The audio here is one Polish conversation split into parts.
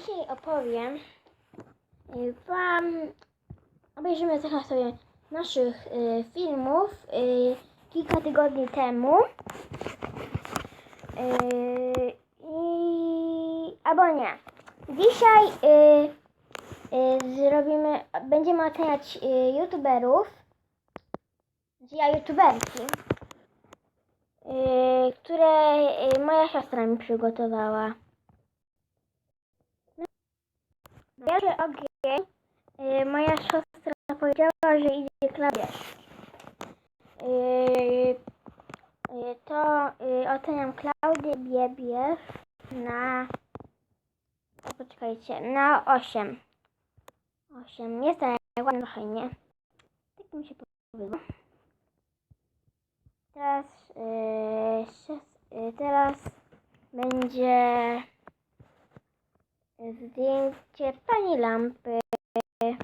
Dzisiaj opowiem y, Wam, obejrzymy trochę sobie naszych y, filmów y, kilka tygodni temu. Y, I albo nie. Dzisiaj y, y, zrobimy, będziemy oceniać y, youtuberów, ja youtuberki, y, które y, moja siostra mi przygotowała. Pierwszy ogień y, moja siostra powiedziała, że idzie klawierz. Y, y, to y, oceniam Klaudię Biebierz na poczekajcie, na 8. 8. Jest ładnie trochę nie. Tak mi się podoba. Teraz y, szes- y, teraz będzie zdjęcie pani lampy. Y,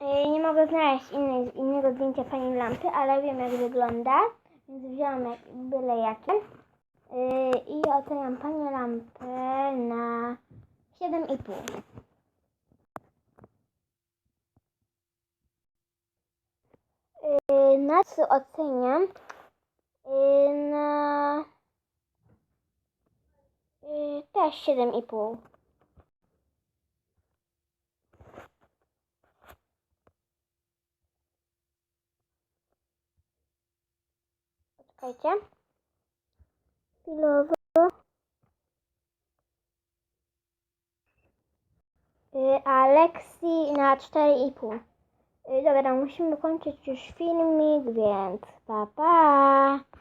Nie mogę znaleźć innej, innego zdjęcia pani lampy, ale wiem jak wygląda, więc wziąłam jak, byle jakie. Y, I oceniam panią lampę na 7,5. Y, Na co oceniam? Na też 7,5. Poczekajcie. Chwilowo. Y, A Lexi na 4,5. Y, Dobra, musimy kończyć już filmik, więc pa pa.